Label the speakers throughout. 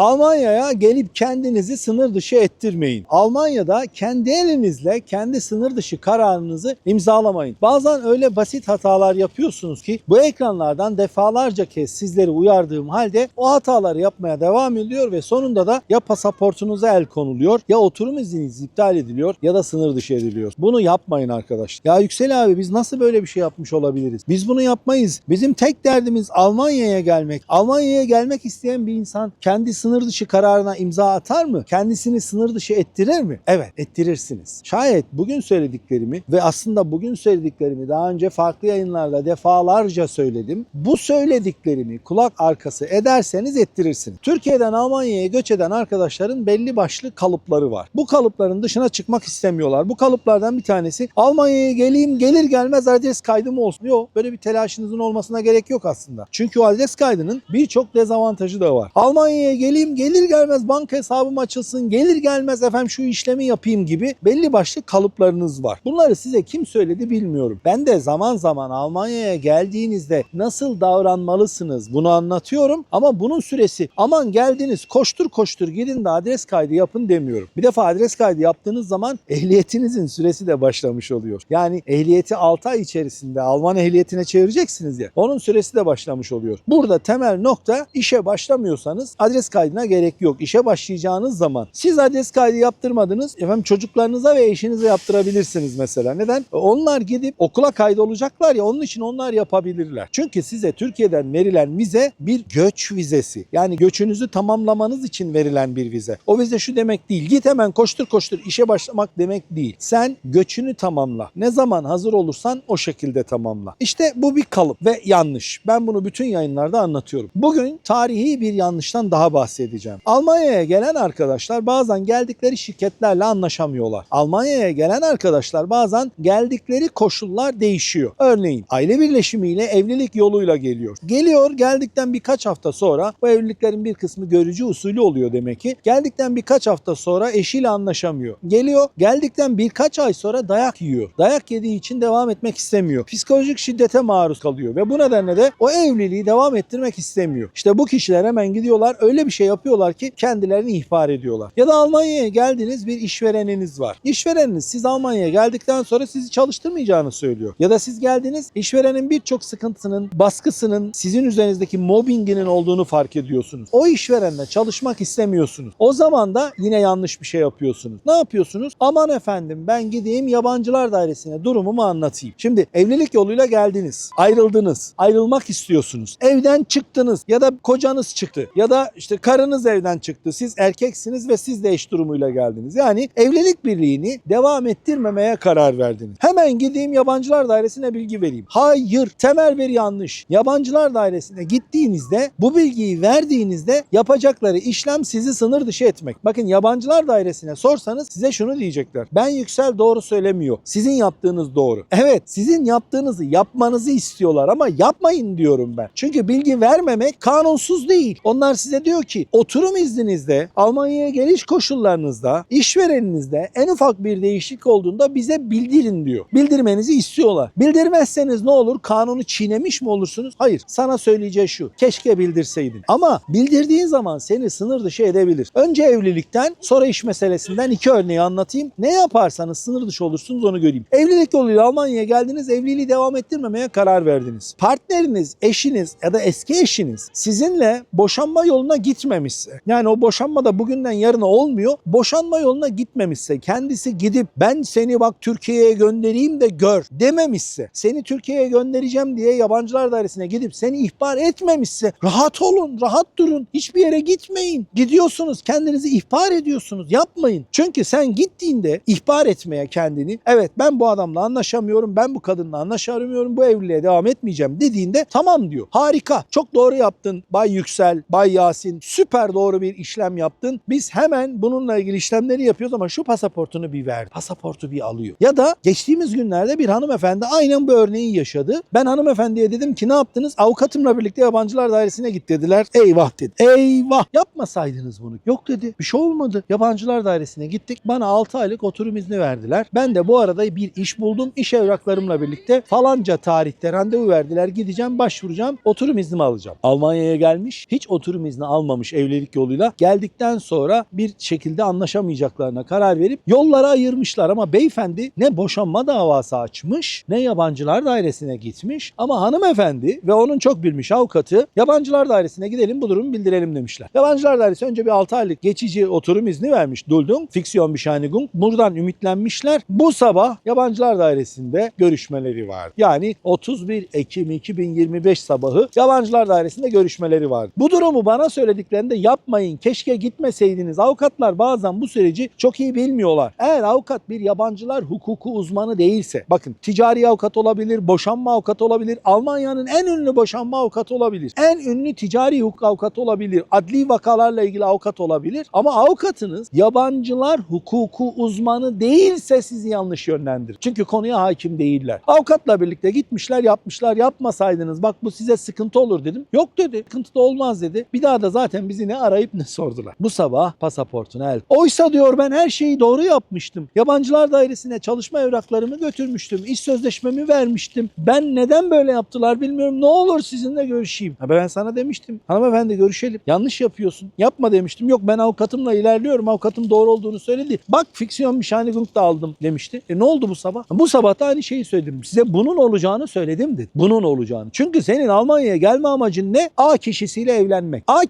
Speaker 1: Almanya'ya gelip kendinizi sınır dışı ettirmeyin. Almanya'da kendi elinizle kendi sınır dışı kararınızı imzalamayın. Bazen öyle basit hatalar yapıyorsunuz ki bu ekranlardan defalarca kez sizleri uyardığım halde o hataları yapmaya devam ediyor ve sonunda da ya pasaportunuza el konuluyor ya oturum izniniz iptal ediliyor ya da sınır dışı ediliyor. Bunu yapmayın arkadaş. Ya Yüksel abi biz nasıl böyle bir şey yapmış olabiliriz? Biz bunu yapmayız. Bizim tek derdimiz Almanya'ya gelmek. Almanya'ya gelmek isteyen bir insan kendi sınır dışı kararına imza atar mı? Kendisini sınır dışı ettirir mi? Evet ettirirsiniz. Şayet bugün söylediklerimi ve aslında bugün söylediklerimi daha önce farklı yayınlarda defalarca söyledim. Bu söylediklerimi kulak arkası ederseniz ettirirsiniz. Türkiye'den Almanya'ya göç eden arkadaşların belli başlı kalıpları var. Bu kalıpların dışına çıkmak istemiyorlar. Bu kalıplardan bir tanesi Almanya'ya geleyim gelir gelmez adres kaydım olsun. Yok böyle bir telaşınızın olmasına gerek yok aslında. Çünkü o adres kaydının birçok dezavantajı da var. Almanya'ya geleyim gelir gelmez banka hesabım açılsın gelir gelmez efendim şu işlemi yapayım gibi belli başlı kalıplarınız var. Bunları size kim söyledi bilmiyorum. Ben de zaman zaman Almanya'ya geldiğinizde nasıl davranmalısınız bunu anlatıyorum ama bunun süresi aman geldiniz koştur koştur gidin de adres kaydı yapın demiyorum. Bir defa adres kaydı yaptığınız zaman ehliyetinizin süresi de başlamış oluyor. Yani ehliyeti 6 ay içerisinde Alman ehliyetine çevireceksiniz ya onun süresi de başlamış oluyor. Burada temel nokta işe başlamıyorsanız adres kaydına gerek yok. İşe başlayacağınız zaman siz adres kaydı yaptırmadınız efendim çocuklarınıza ve eşinize yaptırabilirsiniz mesela. Neden? E, Onlar gidip okula kaydolacaklar ya onun için onlar yapabilirler. Çünkü size Türkiye'den verilen vize bir göç vizesi. Yani göçünüzü tamamlamanız için verilen bir vize. O vize şu demek değil. Git hemen koştur koştur işe başlamak demek değil. Sen göçünü tamamla. Ne zaman hazır olursan o şekilde tamamla. İşte bu bir kalıp ve yanlış. Ben bunu bütün yayınlarda anlatıyorum. Bugün tarihi bir yanlıştan daha bahsedeceğim. Almanya'ya gelen arkadaşlar bazen geldikleri şirketlerle anlaşamıyorlar. Almanya'ya gelen arkadaşlar bazen geldikleri koşullar değişiyor. Örneğin aile birleşimiyle evlilik yoluyla geliyor. Geliyor geldikten birkaç hafta sonra bu evliliklerin bir kısmı görücü usulü oluyor demek ki. Geldikten birkaç hafta sonra eşiyle anlaşamıyor. Geliyor geldikten birkaç ay sonra dayak yiyor. Dayak yediği için devam etmek istemiyor. Psikolojik şiddete maruz kalıyor ve bu nedenle de o evliliği devam ettirmek istemiyor. İşte bu kişiler hemen gidiyorlar öyle bir şey yapıyorlar ki kendilerini ihbar ediyorlar. Ya da Almanya'ya geldiniz bir işvereniniz var. İşvereniniz siz Almanya'ya geldikten sonra sizi çalıştırmayacağını söylüyor. Ya da siz geldiniz işverenin birçok sıkıntısının, baskısının, sizin üzerinizdeki mobbinginin olduğunu fark ediyorsunuz. O işverenle çalışmak istemiyorsunuz. O zaman da yine yanlış bir şey yapıyorsunuz. Ne yapıyorsunuz? Aman efendim ben gideyim yabancılar dairesine durumumu anlatayım. Şimdi evlilik yoluyla geldiniz. Ayrıldınız. Ayrılmak istiyorsunuz. Evden çıktınız ya da kocanız çıktı ya da işte karınız evden çıktı. Siz erkeksiniz ve siz de eş durumuyla geldiniz. Yani evlilik birliğini devam ettirmemeye karar verdiniz. Hemen gideyim yabancılar dairesine bilgi vereyim. Hayır, temel bir yanlış. Yabancılar dairesine gittiğinizde bu bilgiyi verdiğinizde yapacakları işlem sizi sınır dışı etmek. Bakın yabancılar dairesine sorsanız size şunu diyecekler. Ben Yüksel doğru söylemiyor. Sizin yaptığınız doğru. Evet, sizin yaptığınızı yapmanızı istiyorlar ama yapmayın diyorum ben. Çünkü bilgi vermemek kanunsuz değil. Onlar size diyor ki oturum izninizde, Almanya'ya geliş koşullarınızda, işvereninizde en ufak bir değişiklik olduğunda bize bildirin diyor. Bildirmenizi istiyorlar. Bildirmezseniz ne olur? Kanunu çiğnemiş mi olursunuz? Hayır. Sana söyleyeceği şu. Keşke bildirseydin. Ama bildirdiğin zaman seni sınır dışı edebilir. Önce evlilikten sonra iş meselesinden iki örneği anlatayım. Ne yaparsanız sınır dışı olursunuz onu göreyim. Evlilik yoluyla Almanya'ya geldiniz. Evliliği devam ettirmemeye karar verdiniz. Partneriniz, eşiniz ya da eski eşiniz sizinle boşanma yoluna gitmemişse yani o boşanma da bugünden yarına olmuyor. Boşanma yoluna gitmemişse kendisi gidip ben seni bak Türkiye'ye göndereyim de gör dememişse seni Türkiye'ye göndereceğim diye yabancılar dairesine gidip seni ihbar etmemişse rahat olun, rahat durun. Hiçbir yere gitmeyin. Gidiyorsunuz, kendinizi ihbar ediyorsunuz. Yapmayın. Çünkü sen gittiğinde ihbar etmeye kendini evet ben bu adamla anlaşamıyorum, ben bu kadınla anlaşamıyorum, bu evliliğe devam etmeyeceğim dediğinde tamam diyor. Harika. Çok doğru yaptın Bay Yüksel, Bay Yasin. Süper doğru bir işlem yaptın. Biz hemen bununla ilgili işlemleri yapıyoruz ama şu pasaportunu bir ver. Pasaportu bir alıyor. Ya da geçtiğimiz günlerde bir hanımefendi aynen bu örneği yaşadı. Ben hanımefendiye dedim ki ne yaptınız? Avukatımla birlikte yabancılar dairesine git dediler. Eyvah dedi. Eyvah yapmasaydınız bunu. Yok dedi. Bir şey olmadı. Yabancılar dairesine gittik. Bana 6 aylık oturum izni verdiler. Ben de bu arada bir iş buldum. İş evraklarımla birlikte falanca tarihte randevu verdiler. Gideceğim başvuracağım. Oturum iznimi alacağım. Almanya'ya gelmiş. Hiç oturum izni almamış gelmiş evlilik yoluyla. Geldikten sonra bir şekilde anlaşamayacaklarına karar verip yollara ayırmışlar ama beyefendi ne boşanma davası açmış ne yabancılar dairesine gitmiş ama hanımefendi ve onun çok bilmiş avukatı yabancılar dairesine gidelim bu durumu bildirelim demişler. Yabancılar dairesi önce bir 6 aylık geçici oturum izni vermiş Duldung, Fiksiyon Bescheinigung. Buradan ümitlenmişler. Bu sabah yabancılar dairesinde görüşmeleri var. Yani 31 Ekim 2025 sabahı yabancılar dairesinde görüşmeleri var. Bu durumu bana söylediklerinde yapmayın keşke gitmeseydiniz. Avukatlar bazen bu süreci çok iyi bilmiyorlar. Eğer avukat bir yabancılar hukuku uzmanı değilse bakın ticari avukat olabilir, boşanma avukatı olabilir, Almanya'nın en ünlü boşanma avukatı olabilir. En ünlü ticari hukuk avukatı olabilir. Adli vakalarla ilgili avukat olabilir. Ama avukatınız yabancılar hukuku uzmanı değilse sizi yanlış yönlendirir. Çünkü konuya hakim değiller. Avukatla birlikte gitmişler yapmışlar yapmasaydınız bak bu size sıkıntı olur dedim. Yok dedi sıkıntı da olmaz dedi. Bir daha da zaten bizi ne arayıp ne sordular. Bu sabah pasaportunu el. Oysa diyor ben her şeyi doğru yapmıştım. Yabancılar dairesine çalışma evraklarımı götürmüştüm. İş sözleşmemi vermiştim. Ben neden böyle yaptılar bilmiyorum. Ne olur sizinle görüşeyim. Ha ben sana demiştim. Hanımefendi görüşelim. Yanlış yapıyorsun. Yapma demiştim. Yok ben avukatımla ilerliyorum. Avukatım doğru olduğunu söyledi. Bak fiksiyon bir şanigung da aldım demişti. E ne oldu bu sabah? Bu sabah da aynı şeyi söyledim. Size bunun olacağını söyledim dedi. Bunun olacağını. Çünkü senin Almanya'ya gelme amacın ne? A kişisiyle evlenmek. A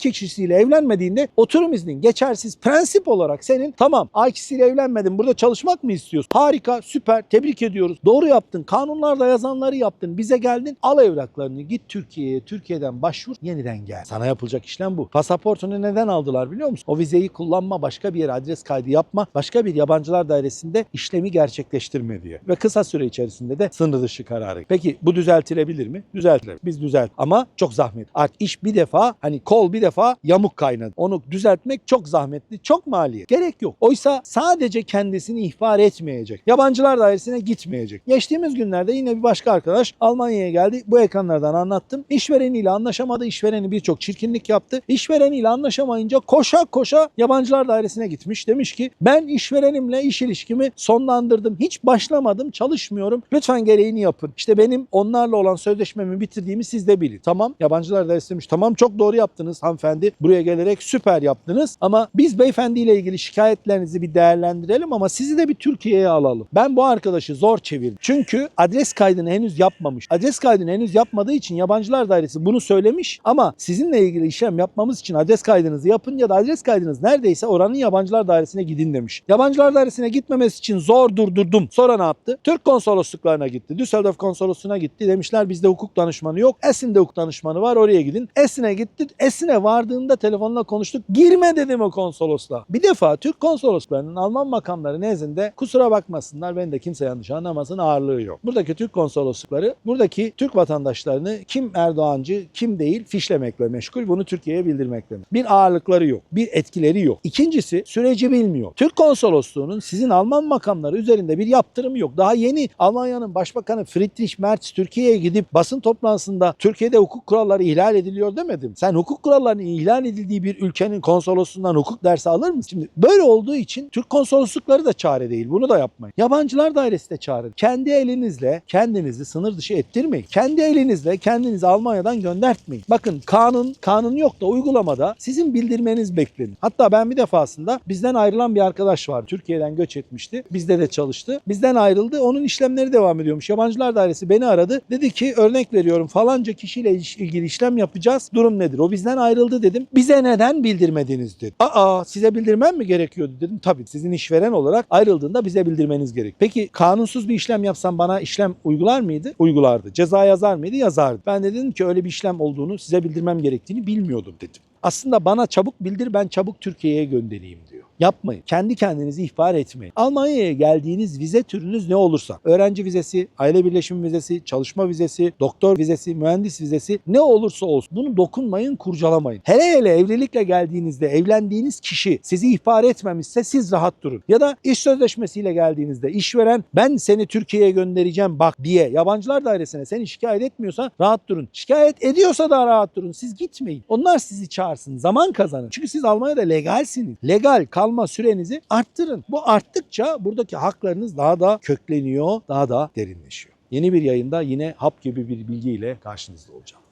Speaker 1: kişisiyle evlenmediğinde oturum iznin geçersiz prensip olarak senin tamam A kişisiyle evlenmedin burada çalışmak mı istiyorsun? Harika süper tebrik ediyoruz. Doğru yaptın. Kanunlarda yazanları yaptın. Bize geldin. Al evraklarını git Türkiye'ye. Türkiye'den başvur. Yeniden gel. Sana yapılacak işlem bu. Pasaportunu neden aldılar biliyor musun? O vizeyi kullanma, başka bir yere adres kaydı yapma, başka bir yabancılar dairesinde işlemi gerçekleştirme diye. Ve kısa süre içerisinde de sınır dışı kararı. Peki bu düzeltilebilir mi? Düzeltilir. Biz düzelt. Ama çok zahmet. Artık iş bir defa hani kol bir defa yamuk kaynadı. Onu düzeltmek çok zahmetli, çok maliyet. Gerek yok. Oysa sadece kendisini ihbar etmeyecek. Yabancılar dairesine gitmeyecek. Geçtiğimiz günlerde yine bir başka arkadaş Almanya'ya geldi. Bu ekranlardan anlattım. İşvereniyle anlaşamadı. İşvereni birçok çirkinlik yaptı. İşvereniyle anlaşamayınca koşa koşa yabancılar dairesine gitmiş. Demiş ki ben işverenimle iş ilişkimi sonlandırdım. Hiç başlamadım. Çalışmıyorum. Lütfen gereğini yapın. İşte benim onlarla olan sözleşmemi bitirdiğimi siz de bilin. Tamam. Yabancılar dairesi demiş. Tamam çok doğru yaptınız hanımefendi. Buraya gelerek süper yaptınız. Ama biz beyefendiyle ilgili şikayetlerinizi bir değerlendirelim ama sizi de bir Türkiye'ye alalım. Ben bu arkadaşı zor çevirdim. Çünkü adres kaydını henüz yapmamış. Adres kaydını henüz yapmadığı için yabancılar dairesi bunu söylemiş ama sizinle ilgili işlem yapmamız için adres kaydınızı yapın ya da adres kaydınız neredeyse oranın yabancılar dairesine gidin demiş. Yabancılar dairesine gitmemesi için zor durdurdum. Sonra ne yaptı? Türk konsolosluklarına gitti. Düsseldorf konsolosluğuna gitti. Demişler bizde hukuk danışmanı yok. Esin'de hukuk danışmanı var oraya gidin. Esin'e gitti. Esin'e vardığında telefonla konuştuk. Girme dedim o konsolosluğa. Bir defa Türk konsolosluklarının Alman makamları nezdinde kusura bakmasınlar ben de kimse yanlış anlamasın ağırlığı yok. Buradaki Türk konsoloslukları buradaki Türk vatandaşlarını kim Erdoğancı kim değil fişlemekle meşgul. Bunu Türkiye'ye bildirmekle. Bir ağırlıkları yok. Bir etkileri yok. İkincisi süreci bilmiyor. Türk konsolosluğunun sizin Alman makamları üzerinde bir yaptırımı yok. Daha yeni Almanya'nın Başbakanı Friedrich Merz Türkiye'ye gidip basın toplantısında Türkiye'de hukuk kuralları ihlal ediliyor demedim. Sen hukuk kurallarının ihlal edildiği bir ülkenin konsolosluğundan hukuk dersi alır mısın? Şimdi böyle olduğu için Türk konsoloslukları da çare değil. Bunu da yapmayın. Yabancılar dairesi de çare. Kendi elinizle kendinizi sınır dışı ettirmeyin. Kendi elinizle kendinizi Almanya'dan göndertmeyin. Bakın kanun kanun yok da uygulamada sizin bildirmeniz beklenir. Hatta ben bir defasında bizden ayrılan bir arkadaş var. Türkiye'den göç etmişti. Bizde de çalıştı. Bizden ayrıldı. Onun işlemleri devam ediyormuş. Yabancılar dairesi beni aradı. Dedi ki örnek veriyorum falanca kişiyle iş- ilgili işlem yapacağız. Durum nedir? O bizden ayrıldı dedim. Bize neden bildirmediniz dedi. Aa size bildirmem mi gerekiyordu dedim. Tabii sizin işveren olarak ayrıldığında bize bildirmeniz gerek. Peki kanunsuz bir işlem yapsam bana işlem uygular mıydı? Uygulardı. Ceza yazar mıydı? Yazardı. Ben de dedim ki öyle bir işlem olduğunu size bildirmem gerektiğini bilmiyordum dedim. Aslında bana çabuk bildir ben çabuk Türkiye'ye göndereyim diyor. Yapmayın. Kendi kendinizi ihbar etmeyin. Almanya'ya geldiğiniz vize türünüz ne olursa, öğrenci vizesi, aile birleşimi vizesi, çalışma vizesi, doktor vizesi, mühendis vizesi ne olursa olsun bunu dokunmayın, kurcalamayın. Hele hele evlilikle geldiğinizde evlendiğiniz kişi sizi ihbar etmemişse siz rahat durun. Ya da iş sözleşmesiyle geldiğinizde işveren ben seni Türkiye'ye göndereceğim bak diye yabancılar dairesine seni şikayet etmiyorsa rahat durun. Şikayet ediyorsa da rahat durun. Siz gitmeyin. Onlar sizi çağırsın. Zaman kazanın. Çünkü siz Almanya'da legalsiniz. Legal kalma sürenizi arttırın. Bu arttıkça buradaki haklarınız daha da kökleniyor, daha da derinleşiyor. Yeni bir yayında yine hap gibi bir bilgiyle karşınızda olacağım.